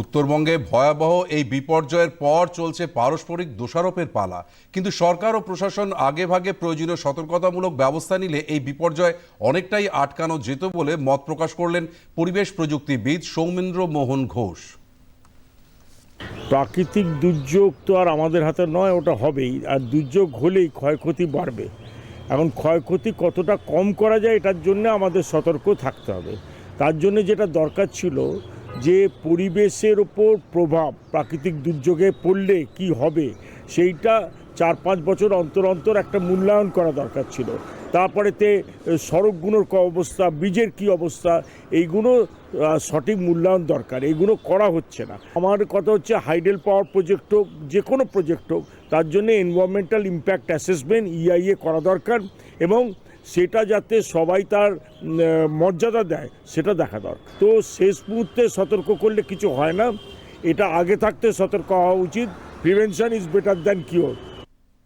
উত্তরবঙ্গে ভয়াবহ এই বিপর্যয়ের পর চলছে পারস্পরিক দোষারোপের পালা। কিন্তু সরকার ও প্রশাসন আগেভাগে প্রয়োজনীয় সতর্কতামূলক ব্যবস্থা নিলে এই বিপর্যয় অনেকটাই আটকানো যেত বলে মত প্রকাশ করলেন পরিবেশ প্রযুক্তিবিদ সৌমেন্দ্র মোহন ঘোষ। প্রাকৃতিক দুর্যোগ তো আর আমাদের হাতে নয়, ওটা হবেই। আর দুর্যোগ হলেই ক্ষয়ক্ষতি বাড়বে। এখন ক্ষয়ক্ষতি কতটা কম করা যায়, এটার জন্য আমাদের সতর্ক থাকতে হবে। তার জন্য যেটা দরকার ছিল যে পরিবেশের ওপর প্রভাব প্রাকৃতিক দুর্যোগে পড়লে কি হবে, সেইটা চার পাঁচ বছর অন্তর অন্তর একটা মূল্যায়ন করা দরকার ছিল। তারপরেতে সড়কগুলোর ক অবস্থা বীজের কি অবস্থা, এইগুলো সঠিক মূল্যায়ন দরকার। এইগুলো করা হচ্ছে না। আমার কথা হচ্ছে হাইডেল পাওয়ার প্রজেক্ট হোক, যে কোনো প্রজেক্ট হোক, তার জন্য এনভায়রনমেন্টাল ইম্প্যাক্ট অ্যাসেসমেন্ট ইআইএ করা দরকার এবং সেটা যাতে সবাই তার মর্যাদা দেয়, সেটা দেখা দরকার। তো শেষ মুহূর্তে সতর্ক করলে কিছু হয় না। এটা আগে থাকতে সতর্ক হওয়া উচিত। Prevention is better than cure